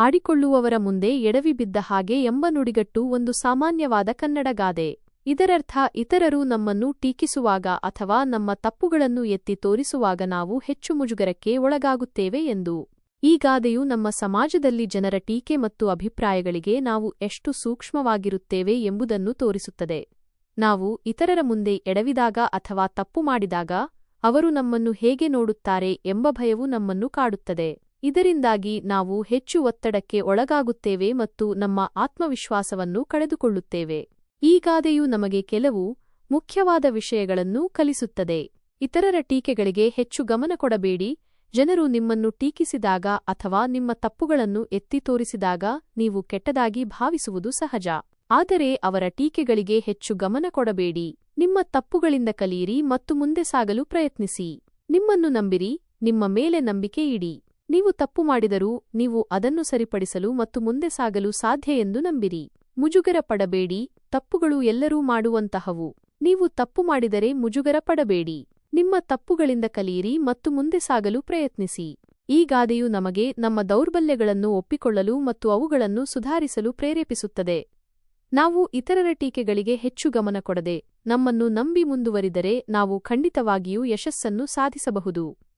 ಆಡಿಕೊಳ್ಳುವವರ ಮುಂದೆ ಎಡವಿ ಬಿದ್ದ ಹಾಗೆ ಎಂಬ ನುಡಿಗಟ್ಟು ಒಂದು ಸಾಮಾನ್ಯವಾದ ಕನ್ನಡ ಗಾದೆ. ಇದರರ್ಥ, ಇತರರು ನಮ್ಮನ್ನು ಟೀಕಿಸುವಾಗ ಅಥವಾ ನಮ್ಮ ತಪ್ಪುಗಳನ್ನು ಎತ್ತಿ ತೋರಿಸುವಾಗ ನಾವು ಹೆಚ್ಚು ಮುಜುಗರಕ್ಕೆ ಒಳಗಾಗುತ್ತೇವೆ ಎಂದು. ಈ ಗಾದೆಯು ನಮ್ಮ ಸಮಾಜದಲ್ಲಿ ಜನರ ಟೀಕೆ ಮತ್ತು ಅಭಿಪ್ರಾಯಗಳಿಗೆ ನಾವು ಎಷ್ಟು ಸೂಕ್ಷ್ಮವಾಗಿರುತ್ತೇವೆ ಎಂಬುದನ್ನು ತೋರಿಸುತ್ತದೆ. ನಾವು ಇತರರ ಮುಂದೆ ಎಡವಿದಾಗ ಅಥವಾ ತಪ್ಪು ಮಾಡಿದಾಗ, ಅವರು ನಮ್ಮನ್ನು ಹೇಗೆ ನೋಡುತ್ತಾರೆ ಎಂಬ ಭಯವು ನಮ್ಮನ್ನು ಕಾಡುತ್ತದೆ. ಇದರಿಂದಾಗಿ ನಾವು ಹೆಚ್ಚು ಒತ್ತಡಕ್ಕೆ ಒಳಗಾಗುತ್ತೇವೆ ಮತ್ತು ನಮ್ಮ ಆತ್ಮವಿಶ್ವಾಸವನ್ನು ಕಳೆದುಕೊಳ್ಳುತ್ತೇವೆ. ಈ ಗಾದೆಯು ನಮಗೆ ಕೆಲವು ಮುಖ್ಯವಾದ ವಿಷಯಗಳನ್ನು ಕಲಿಸುತ್ತದೆ. ಇತರರ ಟೀಕೆಗಳಿಗೆ ಹೆಚ್ಚು ಗಮನ ಕೊಡಬೇಡಿ. ಜನರು ನಿಮ್ಮನ್ನು ಟೀಕಿಸಿದಾಗ ಅಥವಾ ನಿಮ್ಮ ತಪ್ಪುಗಳನ್ನು ಎತ್ತಿ ತೋರಿಸಿದಾಗ ನೀವು ಕೆಟ್ಟದಾಗಿ ಭಾವಿಸುವುದು ಸಹಜ. ಆದರೆ ಅವರ ಟೀಕೆಗಳಿಗೆ ಹೆಚ್ಚು ಗಮನ ಕೊಡಬೇಡಿ. ನಿಮ್ಮ ತಪ್ಪುಗಳಿಂದ ಕಲಿಯಿರಿ ಮತ್ತು ಮುಂದೆ ಸಾಗಲು ಪ್ರಯತ್ನಿಸಿ. ನಿಮ್ಮನ್ನು ನಂಬಿರಿ, ನಿಮ್ಮ ಮೇಲೆ ನಂಬಿಕೆ ಇಡಿ. ನೀವು ತಪ್ಪು ಮಾಡಿದರೂ ನೀವು ಅದನ್ನು ಸರಿಪಡಿಸಲು ಮತ್ತು ಮುಂದೆ ಸಾಗಲು ಸಾಧ್ಯ ಎಂದು ನಂಬಿರಿ. ಮುಜುಗರ ಪಡಬೇಡಿ, ತಪ್ಪುಗಳು ಎಲ್ಲರೂ ಮಾಡುವಂತಹವು. ನೀವು ತಪ್ಪು ಮಾಡಿದರೆ ಮುಜುಗರ ಪಡಬೇಡಿ. ನಿಮ್ಮ ತಪ್ಪುಗಳಿಂದ ಕಲಿಯಿರಿ ಮತ್ತು ಮುಂದೆ ಸಾಗಲು ಪ್ರಯತ್ನಿಸಿ. ಈ ಗಾದೆಯು ನಮಗೆ ನಮ್ಮ ದೌರ್ಬಲ್ಯಗಳನ್ನು ಒಪ್ಪಿಕೊಳ್ಳಲು ಮತ್ತು ಅವುಗಳನ್ನು ಸುಧಾರಿಸಲು ಪ್ರೇರೇಪಿಸುತ್ತದೆ. ನಾವು ಇತರರ ಟೀಕೆಗಳಿಗೆ ಹೆಚ್ಚು ಗಮನ ಕೊಡದೆ ನಮ್ಮನ್ನು ನಂಬಿ ಮುಂದುವರಿದರೆ ನಾವು ಖಂಡಿತವಾಗಿಯೂ ಯಶಸ್ಸನ್ನು ಸಾಧಿಸಬಹುದು.